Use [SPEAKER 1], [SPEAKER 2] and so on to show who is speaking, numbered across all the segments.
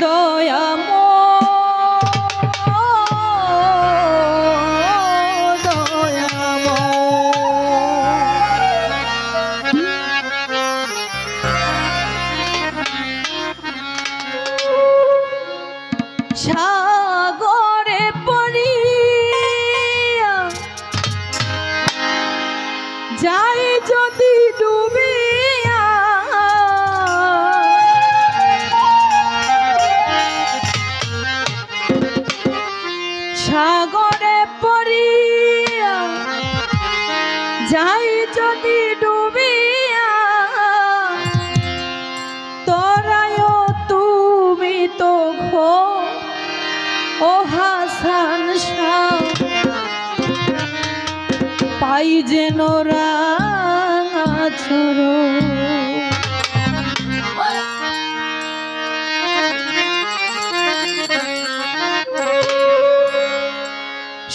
[SPEAKER 1] দয়া যেন রাছর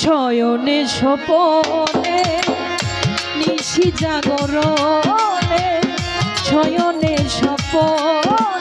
[SPEAKER 1] শয়নে সপনে নিশি জাগরণে শয়নে সপনে